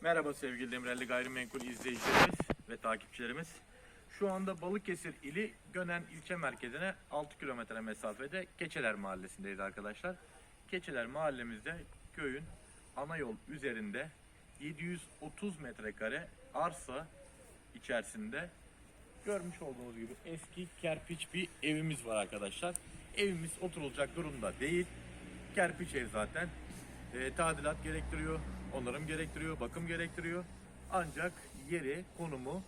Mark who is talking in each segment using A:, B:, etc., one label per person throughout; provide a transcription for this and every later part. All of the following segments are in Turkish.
A: Merhaba sevgili Demirelli Gayrimenkul izleyicilerimiz ve takipçilerimiz. Şu anda Balıkesir ili Gönen ilçe merkezine 6 kilometre mesafede Keçeler Mahallesi'ndeyiz arkadaşlar. Keçeler mahallemizde köyün ana yol üzerinde 730 metrekare arsa içerisinde görmüş olduğunuz gibi eski kerpiç bir evimiz var arkadaşlar. Evimiz oturulacak durumda değil. Kerpiç ev zaten. E, tadilat gerektiriyor, onarım gerektiriyor, bakım gerektiriyor. Ancak yeri, konumu,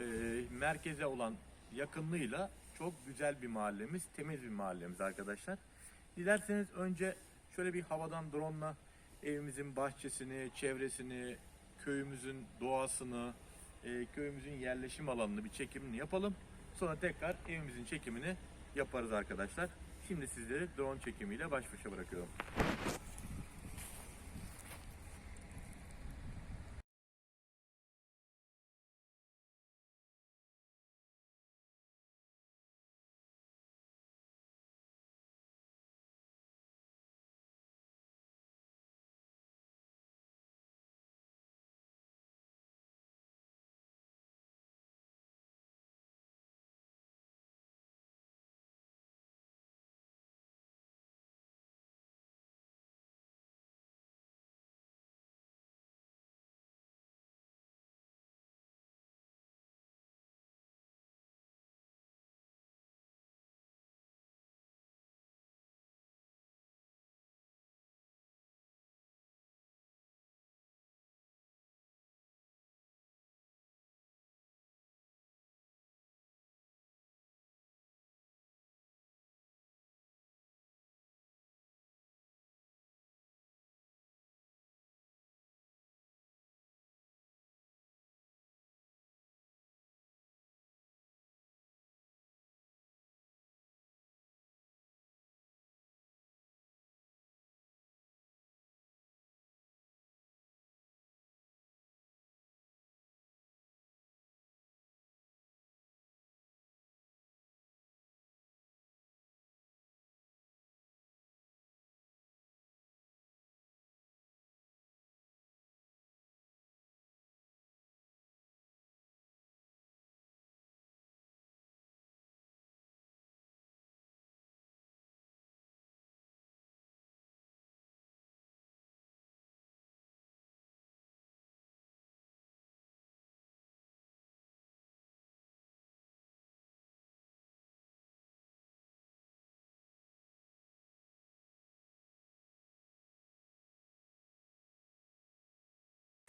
A: e, merkeze olan yakınlığıyla çok güzel bir mahallemiz, temiz bir mahallemiz arkadaşlar. Dilerseniz önce şöyle bir havadan drone'la evimizin bahçesini, çevresini, köyümüzün doğasını, e, köyümüzün yerleşim alanını bir çekimini yapalım. Sonra tekrar evimizin çekimini yaparız arkadaşlar. Şimdi sizleri drone çekimiyle baş başa bırakıyorum.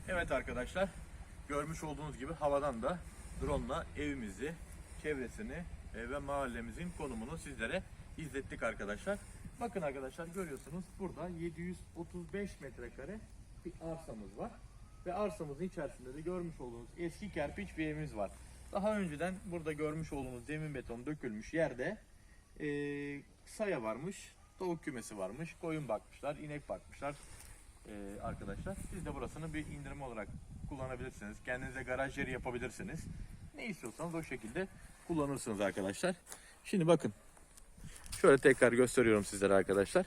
A: Evet arkadaşlar, görmüş olduğunuz gibi havadan da drone'la evimizi, çevresini e, ve mahallemizin konumunu sizlere izlettik arkadaşlar. Bakın arkadaşlar görüyorsunuz burada 735 metrekare bir arsamız var. Ve arsamızın içerisinde de görmüş olduğunuz eski kerpiç bir evimiz var. Daha önceden burada görmüş olduğunuz zemin beton dökülmüş yerde e, saya varmış, tavuk kümesi varmış, koyun bakmışlar, inek bakmışlar, ee, arkadaşlar. Siz de burasını bir indirim olarak kullanabilirsiniz. Kendinize garaj yeri yapabilirsiniz. Ne istiyorsanız o şekilde kullanırsınız arkadaşlar. Şimdi bakın. Şöyle tekrar gösteriyorum sizlere arkadaşlar.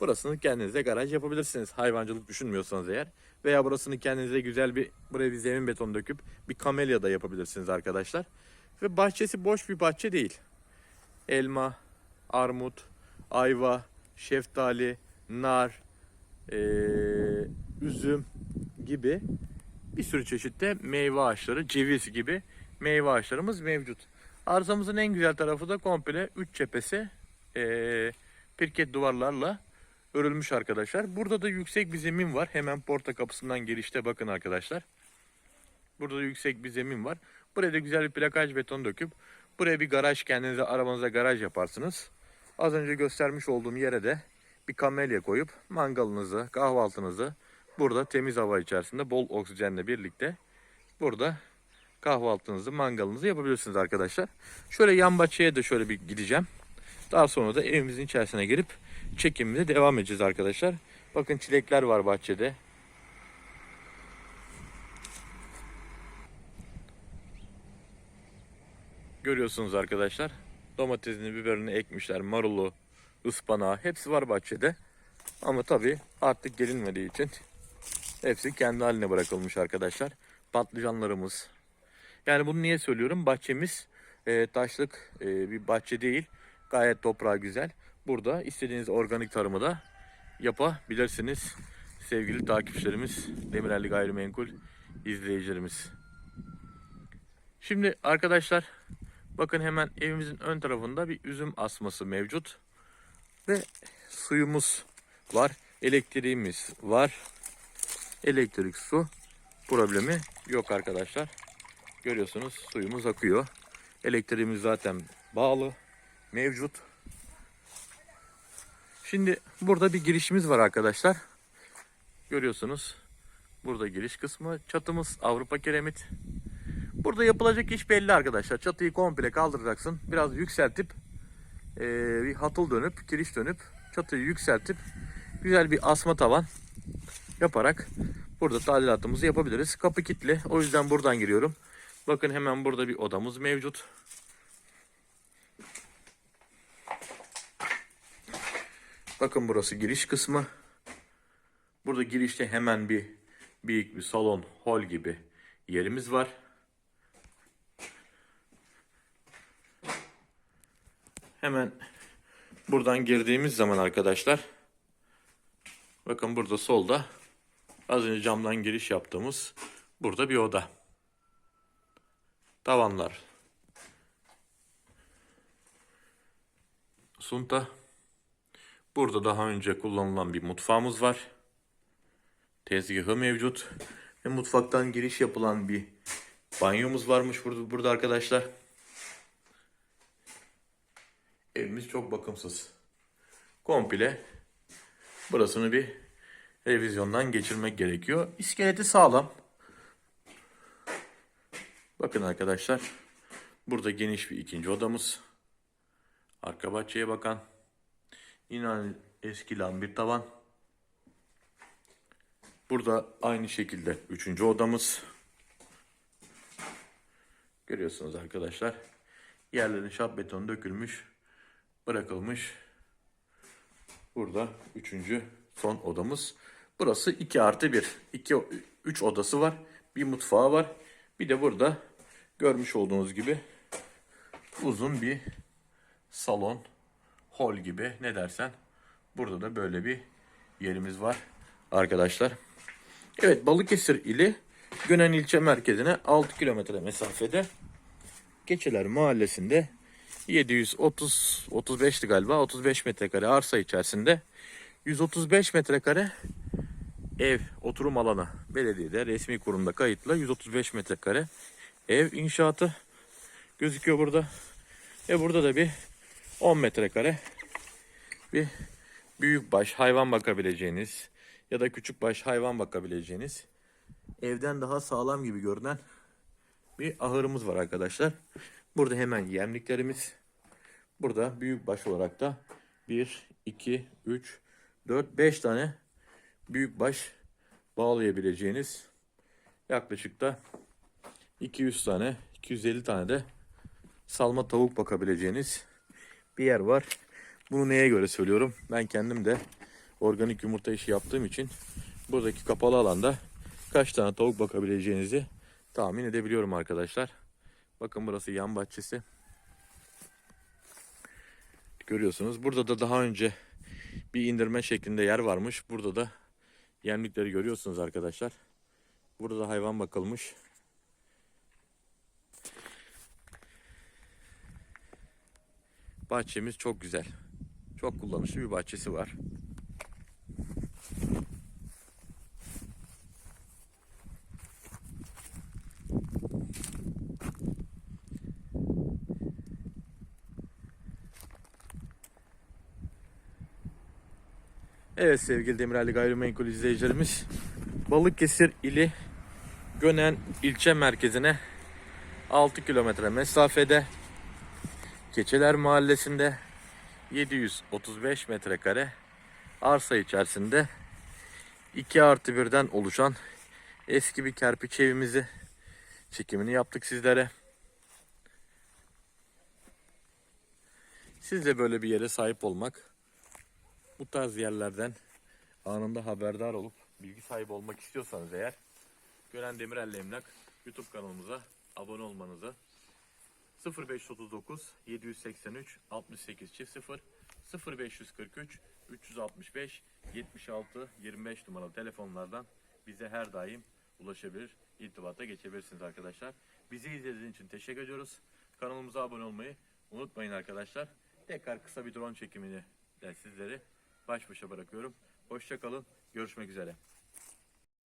A: Burasını kendinize garaj yapabilirsiniz. Hayvancılık düşünmüyorsanız eğer. Veya burasını kendinize güzel bir buraya bir zemin beton döküp bir kamelya da yapabilirsiniz arkadaşlar. Ve bahçesi boş bir bahçe değil. Elma, armut, ayva, şeftali, nar, e, üzüm gibi bir sürü çeşitte meyve ağaçları, ceviz gibi meyve ağaçlarımız mevcut. Arzamızın en güzel tarafı da komple 3 cephesi e, pirket duvarlarla örülmüş arkadaşlar. Burada da yüksek bir zemin var. Hemen porta kapısından girişte bakın arkadaşlar. Burada da yüksek bir zemin var. Buraya da güzel bir plakaj beton döküp buraya bir garaj kendinize arabanıza garaj yaparsınız. Az önce göstermiş olduğum yere de bir kamelya koyup mangalınızı, kahvaltınızı burada temiz hava içerisinde bol oksijenle birlikte burada kahvaltınızı, mangalınızı yapabilirsiniz arkadaşlar. Şöyle yan bahçeye de şöyle bir gideceğim. Daha sonra da evimizin içerisine girip çekimimize devam edeceğiz arkadaşlar. Bakın çilekler var bahçede. Görüyorsunuz arkadaşlar. Domatesini, biberini ekmişler, marulu, ıspanağı hepsi var bahçede. Ama tabii artık gelinmediği için Hepsi kendi haline bırakılmış arkadaşlar. Patlıcanlarımız. Yani bunu niye söylüyorum? Bahçemiz e, taşlık e, bir bahçe değil. Gayet toprağı güzel. Burada istediğiniz organik tarımı da yapabilirsiniz. Sevgili takipçilerimiz, Demirelli Gayrimenkul izleyicilerimiz. Şimdi arkadaşlar bakın hemen evimizin ön tarafında bir üzüm asması mevcut. Ve suyumuz var. Elektriğimiz var. Elektrik su problemi yok arkadaşlar. Görüyorsunuz suyumuz akıyor. Elektriğimiz zaten bağlı. Mevcut. Şimdi burada bir girişimiz var arkadaşlar. Görüyorsunuz. Burada giriş kısmı. Çatımız Avrupa kiremit. Burada yapılacak iş belli arkadaşlar. Çatıyı komple kaldıracaksın. Biraz yükseltip eee, bir hatıl dönüp, kiriş dönüp çatıyı yükseltip güzel bir asma tavan yaparak burada tadilatımızı yapabiliriz. Kapı kilitli. O yüzden buradan giriyorum. Bakın hemen burada bir odamız mevcut. Bakın burası giriş kısmı. Burada girişte hemen bir büyük bir salon, hol gibi yerimiz var. Hemen buradan girdiğimiz zaman arkadaşlar bakın burada solda az önce camdan giriş yaptığımız burada bir oda. Tavanlar. Sunta. Burada daha önce kullanılan bir mutfağımız var. Tezgahı mevcut. Ve mutfaktan giriş yapılan bir banyomuz varmış burada, burada arkadaşlar. Evimiz çok bakımsız. Komple burasını bir revizyondan geçirmek gerekiyor. İskeleti sağlam. Bakın arkadaşlar. Burada geniş bir ikinci odamız. Arka bahçeye bakan. Yine eski bir tavan. Burada aynı şekilde üçüncü odamız. Görüyorsunuz arkadaşlar. Yerlerin şap betonu dökülmüş. Bırakılmış. Burada üçüncü son odamız. Burası 2 artı 1. 2, 3 odası var. Bir mutfağı var. Bir de burada görmüş olduğunuz gibi uzun bir salon, hol gibi ne dersen. Burada da böyle bir yerimiz var arkadaşlar. Evet Balıkesir ili Gönen ilçe merkezine 6 kilometre mesafede Keçiler mahallesinde 730 35'ti galiba 35 metrekare arsa içerisinde 135 metrekare ev oturum alanı belediyede resmi kurumda kayıtlı 135 metrekare ev inşaatı gözüküyor burada. Ve burada da bir 10 metrekare bir büyük baş hayvan bakabileceğiniz ya da küçük baş hayvan bakabileceğiniz evden daha sağlam gibi görünen bir ahırımız var arkadaşlar. Burada hemen yemliklerimiz. Burada büyük baş olarak da 1, 2, 3, 4, 5 tane büyük baş bağlayabileceğiniz yaklaşık da 200 tane, 250 tane de salma tavuk bakabileceğiniz bir yer var. Bunu neye göre söylüyorum? Ben kendim de organik yumurta işi yaptığım için buradaki kapalı alanda kaç tane tavuk bakabileceğinizi tahmin edebiliyorum arkadaşlar. Bakın burası yan bahçesi. Görüyorsunuz. Burada da daha önce bir indirme şeklinde yer varmış. Burada da yemlikleri görüyorsunuz arkadaşlar. Burada da hayvan bakılmış. Bahçemiz çok güzel. Çok kullanışlı bir bahçesi var. Evet sevgili Demirelli Gayrimenkul izleyicilerimiz. Balıkesir ili Gönen ilçe merkezine 6 kilometre mesafede Keçeler Mahallesi'nde 735 metrekare arsa içerisinde 2 artı 1'den oluşan eski bir kerpiç evimizi çekimini yaptık sizlere. Siz de böyle bir yere sahip olmak, bu tarz yerlerden anında haberdar olup bilgi sahibi olmak istiyorsanız eğer Gören Demirel Emlak YouTube kanalımıza abone olmanızı 0539 783 68 0 0543 365 76 25 numaralı telefonlardan bize her daim ulaşabilir, irtibata geçebilirsiniz arkadaşlar. Bizi izlediğiniz için teşekkür ediyoruz. Kanalımıza abone olmayı unutmayın arkadaşlar. Tekrar kısa bir drone çekimini de sizleri baş başa bırakıyorum. Hoşça kalın. Görüşmek üzere.